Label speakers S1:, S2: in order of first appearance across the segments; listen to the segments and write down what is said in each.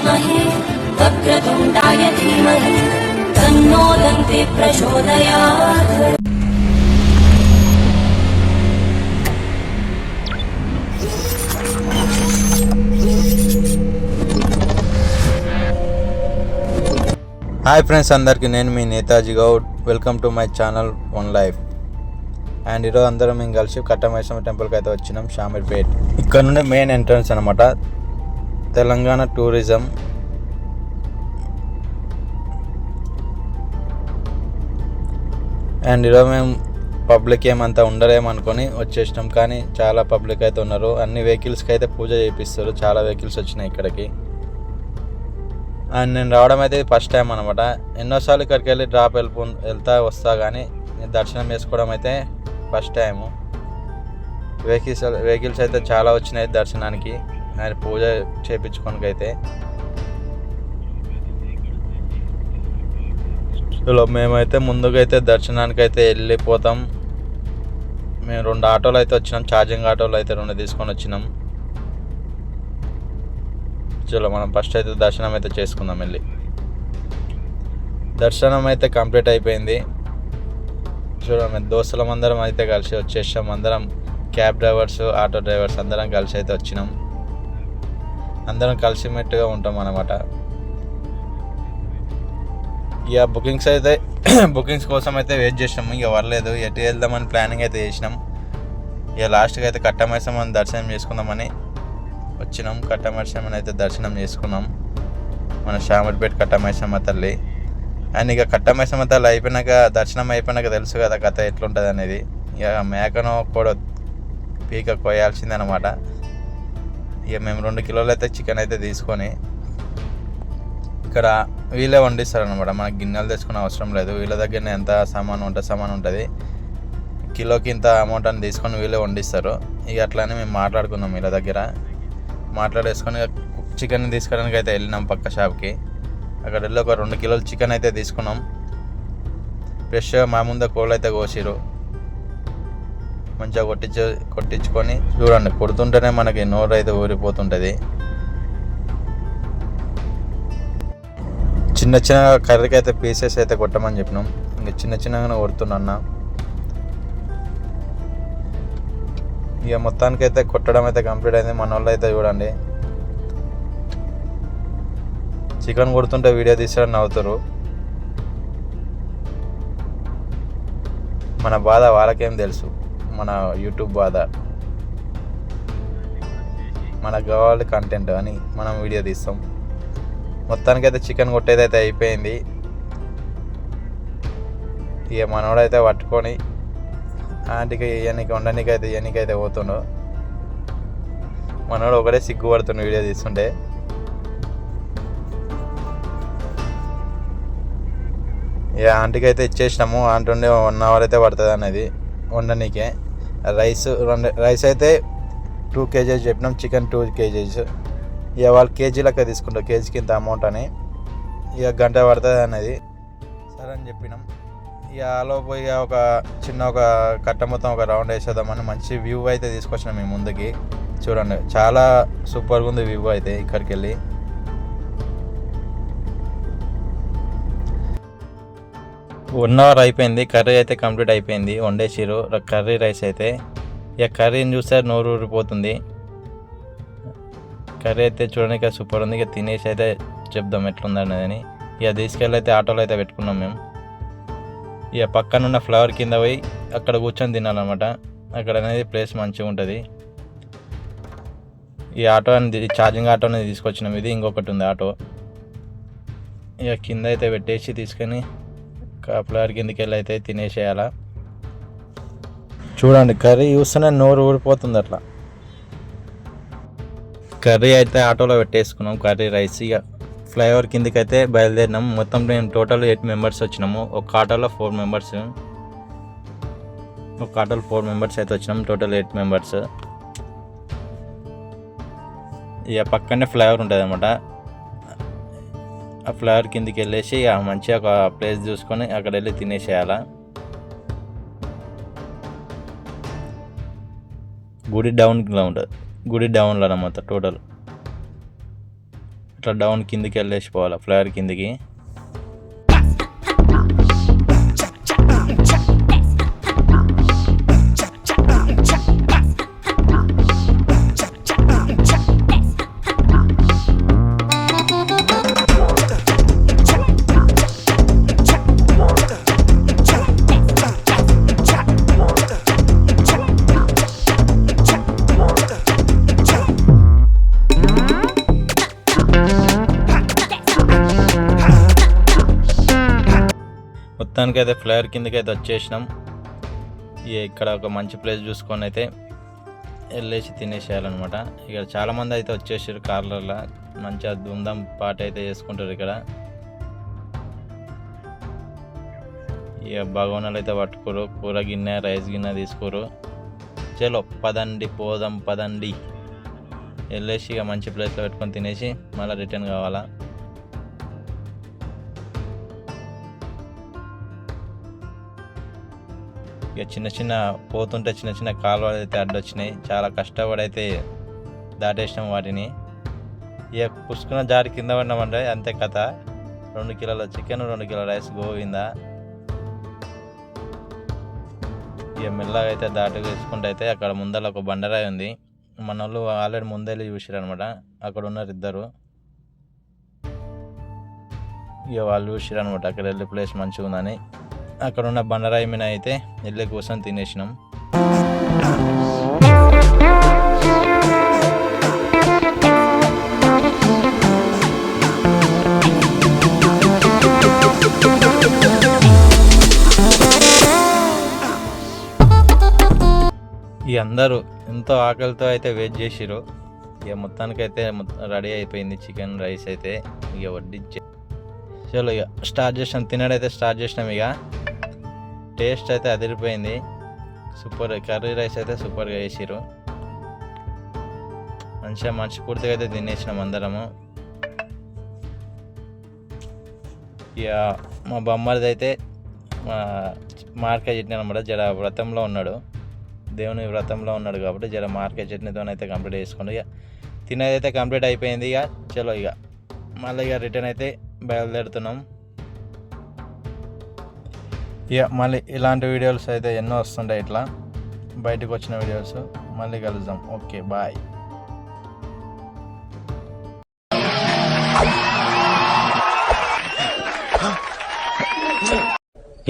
S1: विद्महे वक्रतुण्डाय धीमहि तन्नो दन्ते प्रचोदयात्
S2: హాయ్ ఫ్రెండ్స్ అందరికీ నేను మీ Netaji Goud welcome to my channel one life and ఈరోజు అందరం మేము కలిసి కట్టమైసమ్మ టెంపుల్కి అయితే వచ్చినాం షామీర్పేట్ ఇక్కడ నుండి మెయిన్ ఎంట్రన్స్ అనమాట తెలంగాణ టూరిజం. అండ్ ఈరోజు మేము పబ్లిక్ ఏమంతా ఉండలేమనుకొని వచ్చేసినాం కానీ చాలా పబ్లిక్ అయితే ఉన్నారు. అన్ని వెహికల్స్కి అయితే పూజ చేపిస్తారు. చాలా వెహికల్స్ వచ్చినాయి ఇక్కడికి. అండ్ నేను రావడం అయితే ఫస్ట్ టైం అనమాట ఎన్నోసార్లు ఇక్కడికి వెళ్ళి డ్రాప్ వెళ్ళిపో వెళ్తా వస్తా కానీ నేను దర్శనం చేసుకోవడం అయితే ఫస్ట్ టైము. వెహికల్స్ వెహికల్స్ అయితే చాలా వచ్చినాయి దర్శనానికి. ఆయన పూజ చేయించుకోనికి అయితే మేమైతే ముందుగా అయితే దర్శనానికి అయితే వెళ్ళిపోతాం. మేము రెండు ఆటోలు అయితే వచ్చినాం ఛార్జింగ్ ఆటోలు అయితే రెండు తీసుకొని వచ్చినాం. చలో మనం ఫస్ట్ అయితే దర్శనం అయితే చేసుకుందాం వెళ్ళి. దర్శనం అయితే కంప్లీట్ అయిపోయింది. చూడండి దోస్తులం అందరం అయితే కలిసి వచ్చేసాం. అందరం క్యాబ్ డ్రైవర్స్ ఆటో డ్రైవర్స్ అందరం కలిసి అయితే వచ్చినాం. అందరం కలిసిమెట్టుగా ఉంటాం అన్నమాట. ఇక బుకింగ్స్ అయితే బుకింగ్స్ కోసం అయితే వెయిట్ చేసినాము ఇక వర్లేదు. ఎటు వెళ్దామని ప్లానింగ్ అయితే చేసినాం. ఇక లాస్ట్కి అయితే కట్టమైసమని దర్శనం చేసుకుందామని వచ్చినాం. కట్టమైసమని అయితే దర్శనం చేసుకున్నాం. మన శ్యామర్పేట కట్టమైసమ్మ తల్లి. అండ్ ఇక కట్టమైసమ్మ తల్లి అయిపోయినాక దర్శనం అయిపోయినాక తెలుసు కదా కథ ఎట్లుంటుంది అనేది ఇక మేకను కూడా పీక కోయాల్సిందనమాట ఇక మేము రెండు కిలోలు అయితే చికెన్ అయితే తీసుకొని ఇక్కడ వీళ్ళే వండిస్తారు అనమాట మనకి గిన్నెలు తెచ్చుకునే అవసరం లేదు. వీళ్ళ దగ్గరనే ఎంత సామాన్ ఉంటే సామాన్ ఉంటుంది. కిలోకి ఇంత అమౌంట్ అని తీసుకొని వీళ్ళే వండిస్తారు. ఇక అట్లానే మేము మాట్లాడుకున్నాం వీళ్ళ దగ్గర. మాట్లాడేసుకొని చికెన్ తీసుకోవడానికి అయితే వెళ్ళినాం పక్క షాప్కి. అక్కడ వెళ్ళి ఒక రెండు కిలోలు చికెన్ అయితే తీసుకున్నాం. ఫ్రెష్గా మా ముందే కోళ్ళు అయితే కోసిరు మంచిగా కొట్టించు కొట్టించుకొని చూడండి కొడుతుంటేనే మనకి నోరు అయితే ఊరిపోతుంటుంది. చిన్న చిన్న కర్రీకి అయితే పీసెస్ అయితే కొట్టమని చెప్పినాం. ఇంకా చిన్న చిన్నగానే కొడుతున్నా ఇక మొత్తానికి అయితే కొట్టడం అయితే కంప్లీట్ అయింది. మన వాళ్ళు అయితే చూడండి. చికెన్ కొడుతుంటే వీడియో తీసాడని నవ్వుతారు. మన బాధ వాళ్ళకేం తెలుసు. మన యూట్యూబ్ బాధ. మనకు కావాలి కంటెంట్ అని మనం వీడియో తీస్తాం. మొత్తానికి అయితే చికెన్ కొట్టేది అయితే అయిపోయింది. ఇక మనోడైతే పట్టుకొని ఆంటీకి ఇవన్నీకి వండనీకి అయితే ఇవన్నీకి అయితే పోతుండు. మనోడు ఒకటే సిగ్గుపడుతుండు వీడియో తీస్తుంటే. ఇక ఆంటీకి అయితే ఇచ్చేసినాము. ఆంటీ వన్ అవర్ అయితే పడుతుంది అనేది. వండనీకే రైస్ రెండు రైస్ అయితే టూ కేజీస్ చెప్పినాం చికెన్ టూ కేజీస్. ఇక వాళ్ళు కేజీ లెక్క తీసుకుంటారు కేజీకి ఇంత అమౌంట్ అని. ఇక గంట పడుతుంది అనేది. సరే అని చెప్పినాం. ఇక ఆలో ఇక ఒక చిన్న ఒక కట్ట మొత్తం ఒక రౌండ్ వేసేద్దామని మంచి వ్యూ అయితే తీసుకొచ్చినాం మేము ముందుకి. చూడండి చాలా సూపర్గా ఉంది వ్యూ అయితే ఇక్కడికి వెళ్ళి వన్ అవర్ అయిపోయింది కర్రీ అయితే కంప్లీట్ అయిపోయింది వండేసిరు కర్రీ రైస్ అయితే ఇక కర్రీని చూస్తే నోరు ఊరిపోతుంది కర్రీ అయితే చూడడానికి సూపర్ ఉంది. ఇక తినేసి అయితే చెప్దాం ఎట్లుందనేది ఇక తీసుకెళ్ళి అయితే ఆటోలో అయితే పెట్టుకున్నాం మేము. ఇక పక్కన ఉన్న ఫ్లవర్ కింద పోయి అక్కడ కూర్చొని తినాలన్నమాట. అక్కడ అనేది ప్లేస్ మంచిగా ఉంటుంది. ఈ ఆటో అనేది ఛార్జింగ్ ఆటో అనేది తీసుకొచ్చినాం. ఇది ఇంకొకటి ఉంది ఆటో. ఇక కింద అయితే పెట్టేసి తీసుకొని క- ఫ్లవర్ కిందకి వెళ్ళి అయితే తినేసేయాలా? చూడండి కర్రీ చూస్తేనే నోరు ఊడిపోతుంది అట్లా. కర్రీ అయితే ఆటోలో పెట్టేసుకున్నాం కర్రీ రైస్. ఇక ఫ్లైఓవర్ కిందకి అయితే బయలుదేరినాం. మొత్తం మేము టోటల్ ఎయిట్ మెంబర్స్ వచ్చినాము. ఒక ఆటోలో ఫోర్ మెంబర్స్. ఒక ఆటోలో ఫోర్ మెంబర్స్ అయితే వచ్చినాం టోటల్ ఎయిట్ మెంబర్స్. ఇక పక్కనే ఫ్లైఓవర్ ఉంటుంది అనమాట ఆ ఫ్లవర్ కిందకి వెళ్ళేసి ఆ మంచిగా ఒక ప్లేస్ చూసుకొని అక్కడ వెళ్ళి తినేసేయాల? గుడి డౌన్లో ఉంటుంది. గుడి డౌన్లో అనమాట టోటల్. ఇట్లా డౌన్ కిందికి వెళ్ళేసిపోవాలి ఫ్లవర్ కిందికి? మొత్తానికి అయితే ఫ్లైర్ కిందకి అయితే వచ్చేసినాం. ఇక ఇక్కడ ఒక మంచి ప్లేస్ చూసుకొని అయితే వెళ్ళేసి తినేసేయాలన్నమాట. ఇక్కడ చాలామంది అయితే వచ్చేసారు కార్లలో మంచిగా దుమ్దం పాట అయితే చేసుకుంటారు ఇక్కడ. ఇక భగవనాలు అయితే పట్టుకోరు. కూర గిన్నె రైస్ గిన్నె తీసుకోరు. చలో పదండి పోదాం పదండి. వెళ్ళేసి ఇక మంచి ప్లేస్లో పెట్టుకొని తినేసి మళ్ళీ రిటర్న్ కావాలా? ఇక చిన్న చిన్న పోతుంటే చిన్న చిన్న కాలువలు అయితే అడ్డొచ్చినాయి. చాలా కష్టపడి అయితే దాటేసినాం వాటిని. ఇక పుష్కున్న జారి కింద పడినామంటే అంతే కథ. రెండు కిలోల చికెన్ రెండు కిలోల రైస్ గోవిందా. ఇక మెల్లగా అయితే దాటి వేసుకుంటే అయితే అక్కడ ముందర ఒక బండరాయి ఉంది. మన వాళ్ళు ఆల్రెడీ ముందే చూసారు అనమాట అక్కడ ఉన్నారు ఇద్దరు. ఇక వాళ్ళు చూసారు అనమాట అక్కడ వెళ్ళే ప్లేస్ మంచిగా ఉందని అక్కడ ఉన్న బండరాయి మీద అయితే వెళ్ళి కోసం తినేసినాం. ఈ అందరూ ఎంతో ఆకలితో అయితే వెయిట్ చేసిరు ఇక మొత్తానికైతే రెడీ అయిపోయింది చికెన్ రైస్ అయితే. ఇక వడ్డించే చలో ఇక స్టార్ట్ చేసినాం తినడైతే స్టార్ట్ చేసినాం ఇక. టేస్ట్ అయితే అదిరిపోయింది. సూపర్ కర్రీ రైస్ అయితే సూపర్గా వేసిరు మంచిగా మంచి పూర్తిగా అయితే తినేసినాం అందరము. ఇక మా బొమ్మడిది అయితే మా మార్కెట్ చట్నీ అనమాట. జర వ్రతంలో ఉన్నాడు. దేవుని వ్రతంలో ఉన్నాడు కాబట్టి జర మార్కెట్ చట్నీతో అయితే కంప్లీట్ చేసుకోండి ఇక తినేది అయితే కంప్లీట్ అయిపోయింది ఇక. చలో ఇక. మళ్ళీ ఇక రిటర్న్ అయితే బయలుదేరుతున్నాం. ఇక మళ్ళీ ఇలాంటి వీడియోస్ అయితే ఎన్నో వస్తుంటాయి ఇట్లా. బయటకు వచ్చిన వీడియోస్. మళ్ళీ కలుద్దాం. Okay bye.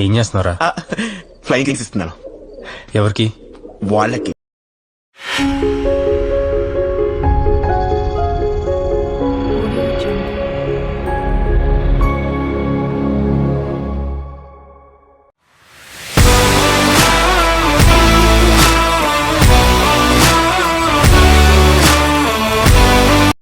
S3: ఏం చేస్తున్నారా
S4: ఫ్లైయింగ్ కింగ్స్ ఇస్తున్నాను.
S3: ఎవరికి?
S4: వాళ్ళకి.